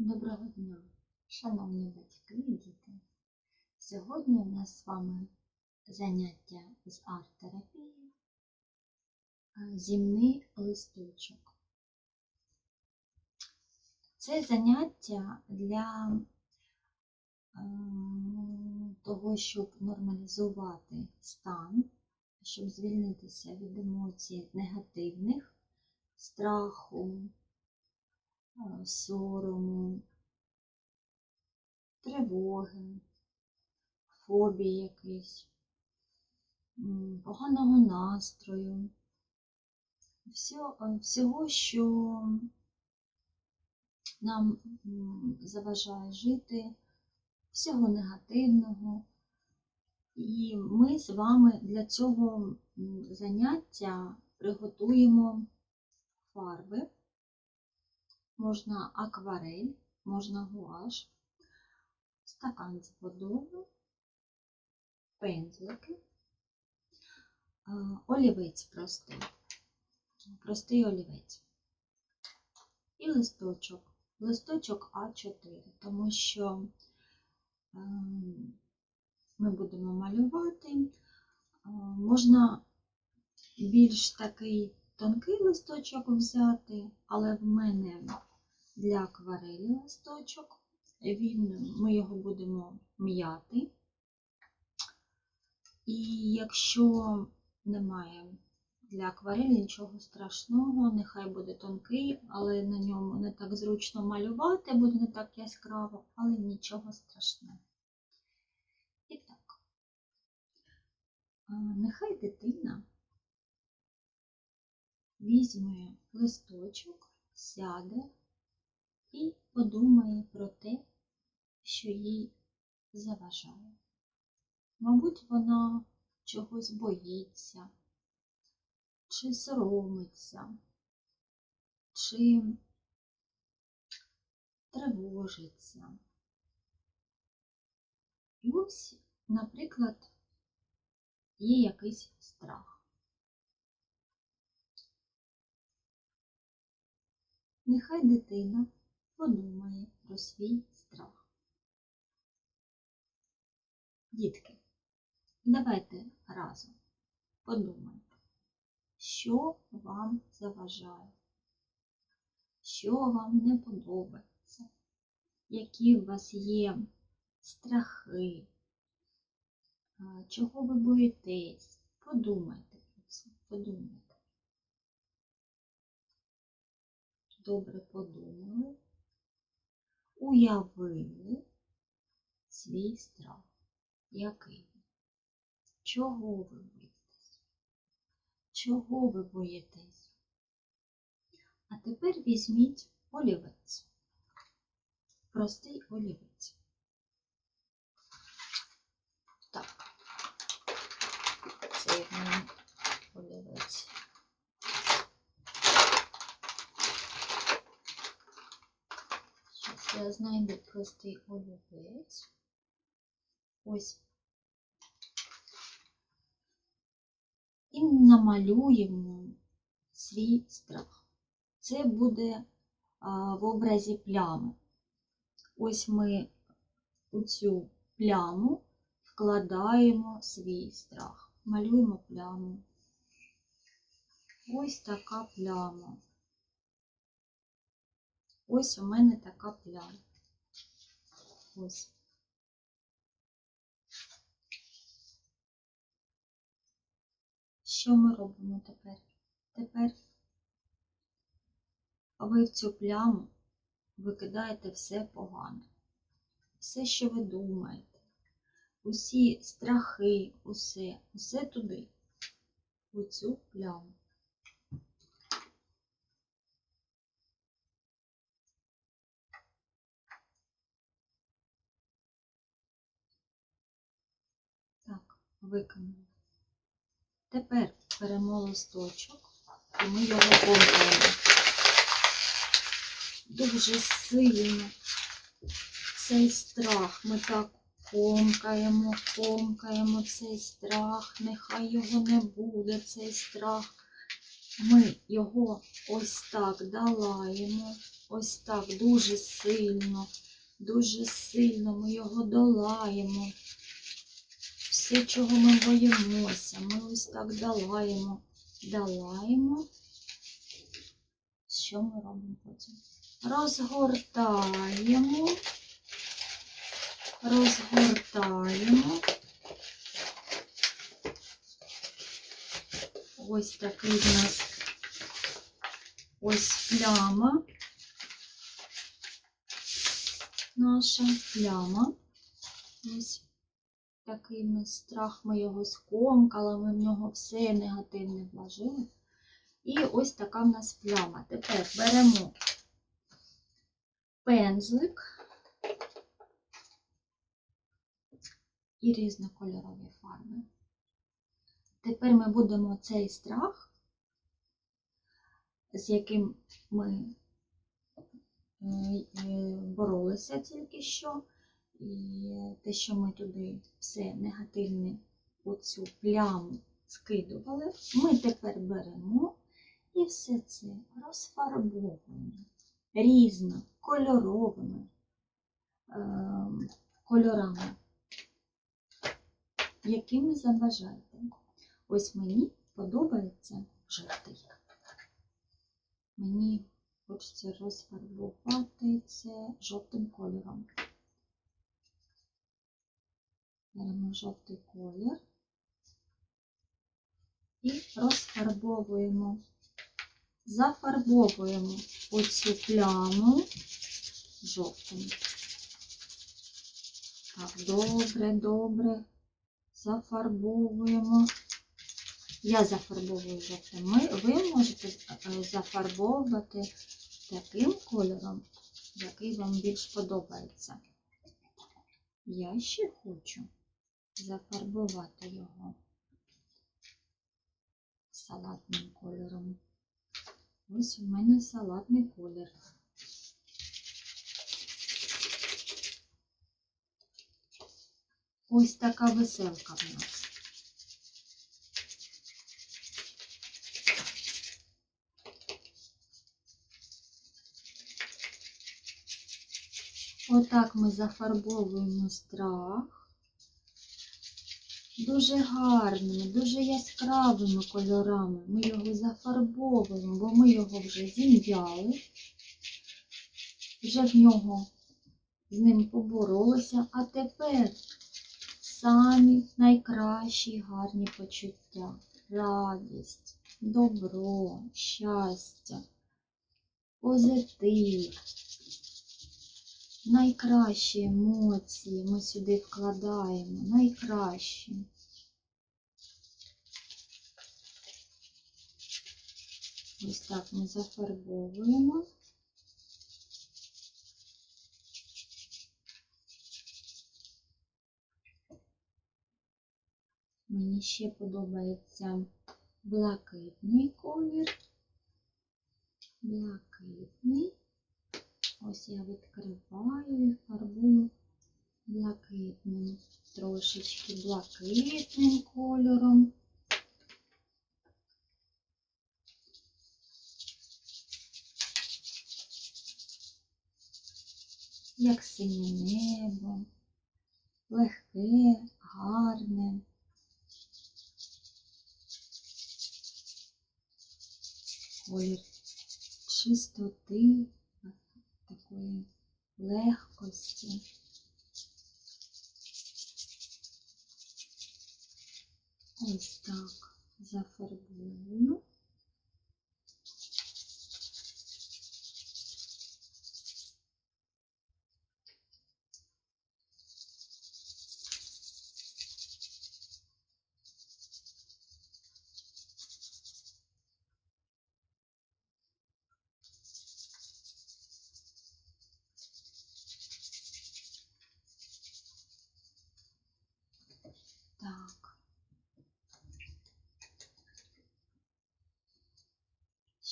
Доброго дня, шановні батьки і діти. Сьогодні у нас з вами заняття з арт-терапії е, Зімний листочок. Це заняття для е, того, щоб нормалізувати стан, щоб звільнитися від емоцій негативних, страху, сорому, тривоги, фобії якийсь, поганого настрою, всього, всього, що нам заважає жити, всього негативного. І ми з вами для цього заняття приготуємо фарби можна акварель, можна гуаш, стакан з водою, пензлики, е, олівець простий, простий олівець і листочок. Листочок А4, тому що ем, ми будемо малювати. Е, Можна більш такий тонкий листочок взяти, але в мене для акварелі листочок. Він, ми його будемо м'яти. І якщо немає для акварелі нічого страшного, нехай буде тонкий, але на ньому не так зручно малювати, буде не так яскраво, але нічого страшного. І так, нехай дитина візьме листочок, сяде і подумає про те, що їй заважає. Мабуть, вона чогось боїться, чи соромиться, чи тривожиться. І ось, наприклад, є якийсь страх. Нехай дитина подумає про свій страх. Дітки, давайте разом подумайте, що вам заважає, що вам не подобається, які у вас є страхи, чого ви боїтесь. Подумайте про це, подумайте. Добре подумали, уявили свій страх. Який? Чого ви боїтесь? Чого ви боїтесь? А тепер візьміть олівець. Простий олівець. Так. Це олівець. Зараз я знайду простий олівець. Ось. І намалюємо свій страх. Це буде а, в образі плями. Ось ми у цю пляму вкладаємо свій страх. Малюємо пляму. Ось така пляма. Ось у мене така пляма. Ось. Що ми робимо тепер? Тепер ви в цю пляму викидаєте все погане, все, що ви думаєте, усі страхи, усе, усе туди, у цю пляму. Так. Тепер беремо листочок і ми його комкаємо. Дуже сильно цей страх. Ми так комкаємо, комкаємо цей страх. Нехай його не буде, цей страх. Ми його ось так долаємо, ось так дуже сильно, дуже сильно ми його долаємо. Все, чого ми боїмося, ми ось так долаємо, долаємо. Що ми робимо потім? Розгортаємо, розгортаємо. Ось такий в нас ось пляма. Наша пляма. Ось такий в страх, ми його скомкали, ми в нього все негативне вложили. І ось така в нас пляма. Тепер беремо пензлик і різнокольорові фарби. Тепер ми будемо цей страх, з яким ми е, е, боролися тільки що, і те, що ми туди все негативне оцю пляму скидували, ми тепер беремо і все це розфарбовуємо різнокольоровими е, кольорами, якими забажаєте. Ось мені подобається жовтий. Мені хочеться розфарбувати це жовтим кольором. Беремо жовтий колір і розфарбовуємо, зафарбовуємо оцю пляму жовтим. Так, добре, добре. Зафарбовуємо. Я зафарбовую жовтим. Ми, ви можете е, зафарбовувати таким кольором, який вам більш подобається. Я ще хочу зафарбувати його салатним кольором. Ось у мене салатний колір. Ось така веселка в нас. Отак ми зафарбовуємо страх дуже гарними, дуже яскравими кольорами. Ми його зафарбовуємо, бо ми його вже зім'яли, вже в нього з ним поборолися, а тепер самі найкращі гарні почуття, радість, добро, щастя, позитив. Найкращі емоції ми сюди вкладаємо, найкращі. Ось так ми зафарбовуємо. Мені ще подобається блакитний колір. Блакитний. Ось я відкриваю і фарбую блакитним, трошечки блакитним кольором. Як синє небо, легке, гарне. Колір чистоти такої легкості. Ось так зафарбую.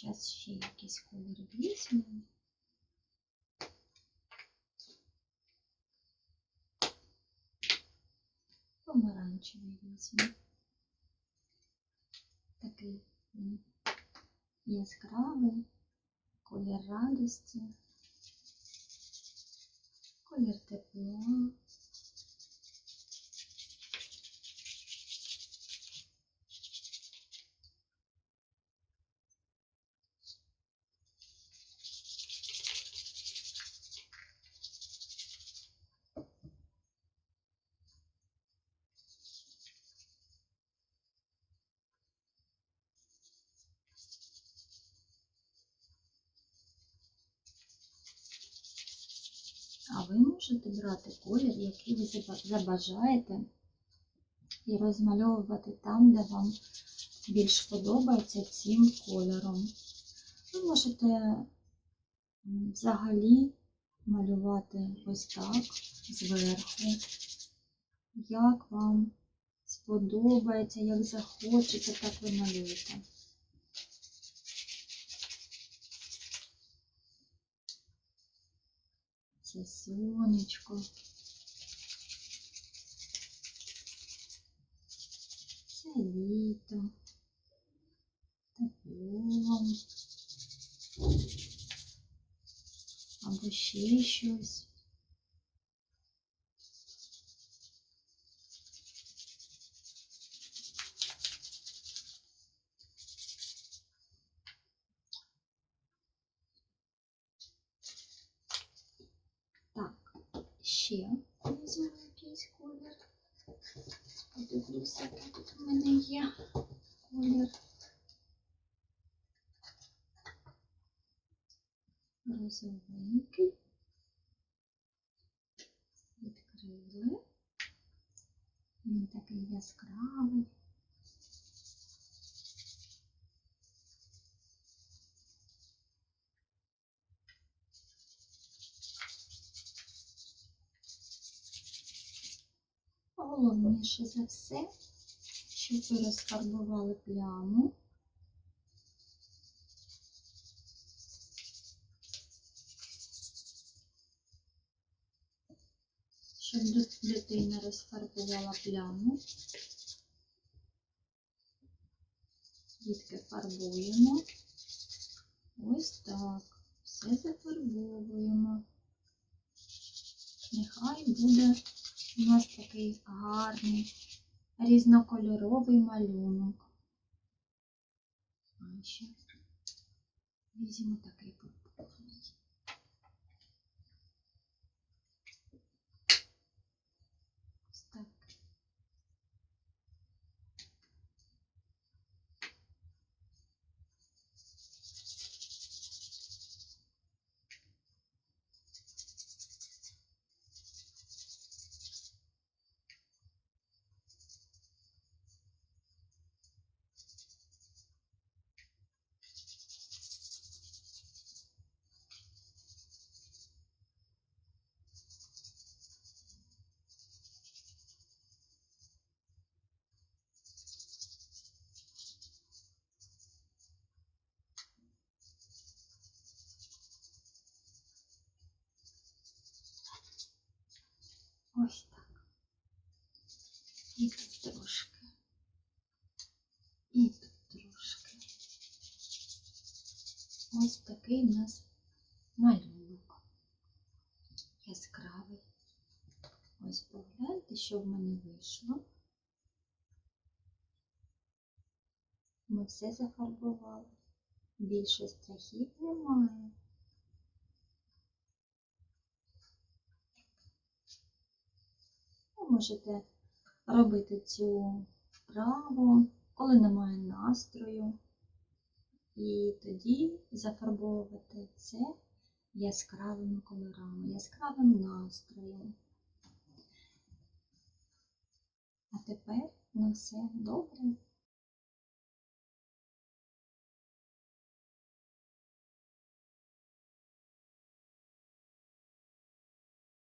Зараз ще якийсь колір візьмемо. Помаранчевий візьмемо. Такий яскравий, колір радості, колір тепла. А ви можете брати колір, який ви забажаєте, і розмальовувати там, де вам більш подобається цим кольором. Ви можете взагалі малювати ось так зверху, як вам сподобається, як захочеться, так ви малюєте. Це сонечко. Це літо. Тепло. Або ще щось. Так, ще якийсь колір. Подивлюся, який тут у мене є колір. Розовенький. Відкрили. Він такий яскравий. Головніше за все, щоб ви розфарбували пляму. Щоб ди- дитина розфарбувала пляму. Дітки фарбуємо. Ось так. Все зафарбовуємо. Нехай буде у нас такий гарний різнокольоровий малюнок. Візьмемо такий пурпурний. Ось так. І тут трошки. І тут трошки. Ось такий у нас малюнок. Яскравий. Ось погляньте, що в мене вийшло. Ми все зафарбували. Більше страхів немає. Ви можете робити цю вправу, коли немає настрою, і тоді зафарбовувати це яскравими кольорами, яскравим настроєм. А тепер на все добре.